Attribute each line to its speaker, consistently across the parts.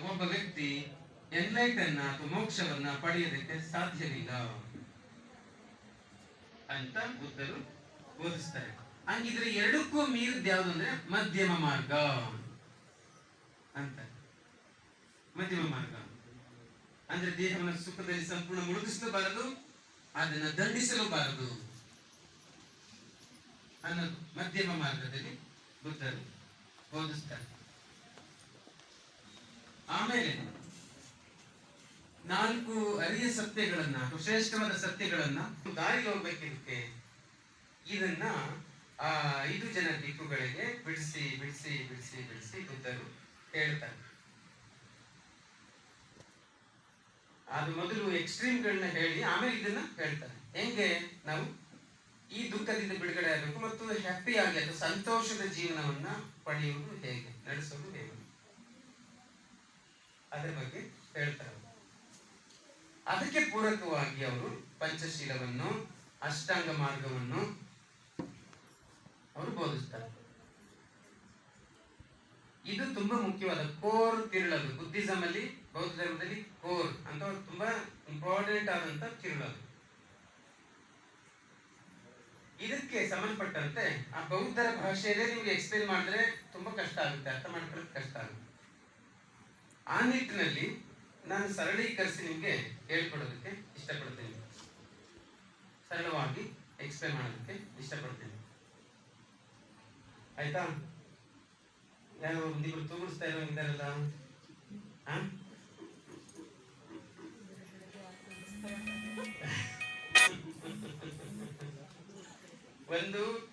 Speaker 1: ಒಬ್ಬ ವ್ಯಕ್ತಿ ಎನ್ಲೈಟನ್ನ ಅಥವಾ ಮೋಕ್ಷವನ್ನ ಪಡೆಯೋದಕ್ಕೆ ಸಾಧ್ಯವಿಲ್ಲ ಅಂತ ಬುದ್ಧರು ಬೋಧಿಸ್ತಾರೆ. ಹಂಗಿದ್ರೆ ಎರಡಕ್ಕೂ ಮೀರಿದ ಯಾವುದು ಅಂದ್ರೆ ಮಧ್ಯಮ ಮಾರ್ಗ ಅಂತ. ಮಧ್ಯಮ ಮಾರ್ಗ. ಅಂದ್ರೆ ದೇಹವನ್ನು ಸುಖದಲ್ಲಿ ಸಂಪೂರ್ಣ ಮುಳುಗಿಸಲೂಬಾರದು ಅದನ್ನ ದಂಡಿಸಲೂಬಾರದು ಅನ್ನೋದು ಮಧ್ಯಮ ಮಾರ್ಗದಲ್ಲಿ ಬುದ್ಧರು ಬೋಧಿಸ್ತಾರೆ. ಆಮೇಲೆ ನಾಲ್ಕು ಅರಿಯ ಸತ್ಯಗಳನ್ನ, ಶ್ರೇಷ್ಠವಾದ ಸತ್ಯಗಳನ್ನ ದಾರಿ ಹೋಗ್ಬೇಕಿರುತ್ತೆ. ಇದನ್ನ, ಆ, ಐದು ಜನ ದಿಕ್ಕುಗಳಿಗೆ ಬಿಡಿಸಿ ಬಿಡಿಸಿ ಬಿಡಿಸಿ ಬಿಡಿಸಿ ಬುದ್ಧರು ಹೇಳ್ತಾರೆ. ಅದು ಮೊದಲು ಎಕ್ಸ್ಟ್ರೀಮ್ಗಳನ್ನ ಹೇಳಿ ಆಮೇಲೆ ಇದನ್ನ ಹೇಳ್ತಾರೆ. ಹೆಂಗೆ? ನಾವು ಈ ದುಃಖದಿಂದ ಬಿಡುಗಡೆ ಆಗಬೇಕು ಮತ್ತು ಹ್ಯಾಪಿ ಆಗಿ ಅಥವಾ ಸಂತೋಷದ ಜೀವನವನ್ನ ಪಡೆಯುವುದು ಹೇಗೆ, ನಡೆಸೋದು ಹೇಗೆ? ಅದರ ಬಗ್ಗೆ ಹೇಳ್ತಾರೆ. ಅದಕ್ಕೆ ಪೂರಕವಾಗಿ ಅವರು ಪಂಚಶೀಲವನ್ನು, ಅಷ್ಟಾಂಗ ಮಾರ್ಗವನ್ನು ಅವರು ಬೋಧಿಸ್ತಾರೆ. ಇದು ತುಂಬಾ ಮುಖ್ಯವಾದ ಕೋರ್ ತಿರುಳದು ಬುದ್ಧಿಸಂ ಅಲ್ಲಿ ಬೌದ್ಧ ಧರ್ಮದಲ್ಲಿ ಕೋರ್ ಅಂತ ತುಂಬಾ ಇಂಪಾರ್ಟೆಂಟ್ ಆದಂತ ತಿರುಳದು ಇದಕ್ಕೆ ಸಂಬಂಧಪಟ್ಟಂತೆ ಆ ಬೌದ್ಧರ ಭಾಷೆಯಲ್ಲೇ ನಿಮ್ಗೆ ಎಕ್ಸ್ಪ್ಲೇನ್ ಮಾಡಿದ್ರೆ ತುಂಬಾ ಕಷ್ಟ ಆಗುತ್ತೆ, ಅರ್ಥ ಮಾಡ್ಕೊಳ್ಳೋದು ಕಷ್ಟ ಆಗುತ್ತೆ. ಆ ನಿಟ್ಟಿನಲ್ಲಿ ನಾನು ಸರಳೀಕರಿಸಿ ನಿಮಗೆ ಹೇಳ್ಕೊಡೋದಕ್ಕೆ ಇಷ್ಟಪಡ್ತೇನೆ. ಸರಳವಾಗಿ ಎಕ್ಸ್ಪ್ಲೇನ್ ಮಾಡೋದಕ್ಕೆ ಇಷ್ಟಪಡ್ತೇನೆ. ಆಯ್ತಾ? ಯಾರು ಒಂದಿಬ್ರು ತೂಗಿಸ್ತಾ ಇರೋ ಇದ್ದಾರಲ್ಲ? ಒಂದು,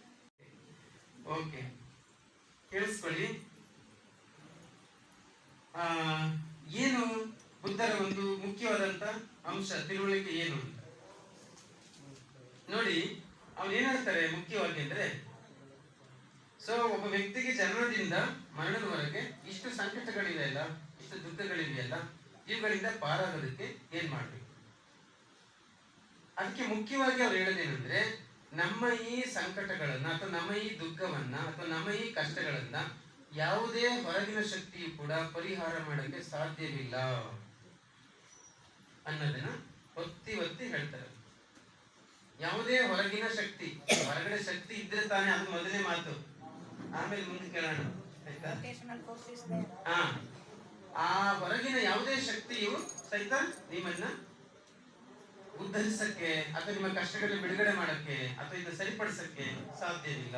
Speaker 1: ಓಕೆ. ಕೇಳಿಸ್ಕೊಳ್ಳಿ ಆ, ಏನು ಬುದ್ಧರ ಒಂದು ಮುಖ್ಯವಾದಂತ ಅಂಶ ತಿಳುವಳಿಕೆ ಏನು ಅಂತ. ನೋಡಿ, ಅವ್ರು ಏನ್ ಹೇಳ್ತಾರೆ ಮುಖ್ಯವಾಗಿ ಅಂದ್ರೆ ಸೊ ಒಬ್ಬ ವ್ಯಕ್ತಿಗೆ ಜನನದಿಂದ ಮರಣದವರೆಗೆ ಇಷ್ಟು ಸಂಕಟಗಳಿವೆಯಲ್ಲ, ಇಷ್ಟು ದುಃಖಗಳಿವೆಯಲ್ಲ, ಇವುಗಳಿಂದ ಪಾರಾಗೋದಕ್ಕೆ ಏನ್ ಮಾಡ್ಬೇಕು? ಅದಕ್ಕೆ ಮುಖ್ಯವಾಗಿ ಅವ್ರು ಹೇಳೋದೇನಂದ್ರೆ, ನಮ್ಮ ಈ ಸಂಕಟಗಳನ್ನ ಅಥವಾ ನಮ್ಮ ಈ ದುಃಖವನ್ನ ಅಥವಾ ನಮ್ಮ ಈ ಕಷ್ಟಗಳನ್ನ ಯಾವುದೇ ಹೊರಗಿನ ಶಕ್ತಿಯು ಕೂಡ ಪರಿಹಾರ ಮಾಡಕ್ಕೆ ಸಾಧ್ಯವಿಲ್ಲ. ಅನ್ನೋದನ್ನ ಒತ್ತಿ ಒತ್ತಿ ಹೇಳ್ತಾರೆ. ಯಾವುದೇ ಹೊರಗಿನ ಶಕ್ತಿ ಹೊರಗಡೆ ಶಕ್ತಿ ಇದ್ರೆ ತಾನೇ ಅದು ಮೊದಲನೇ ಮಾತು. ಆಮೇಲೆ ಮುಂದೆ ಕೇಳೋಣ. ಹಾ. ಆ ಹೊರಗಿನ ಯಾವುದೇ ಶಕ್ತಿಯು ಸಹಿತ ನಿಮ್ಮನ್ನ ಉದ್ಧರಿಸಕ್ಕೆ ಅಥವಾ ನಿಮ್ಮ ಕಷ್ಟಗಳನ್ನು ಬಿಡುಗಡೆ ಮಾಡಕ್ಕೆ ಅಥವಾ ಇದನ್ನ ಸರಿಪಡಿಸಕ್ಕೆ ಸಾಧ್ಯವಿಲ್ಲ.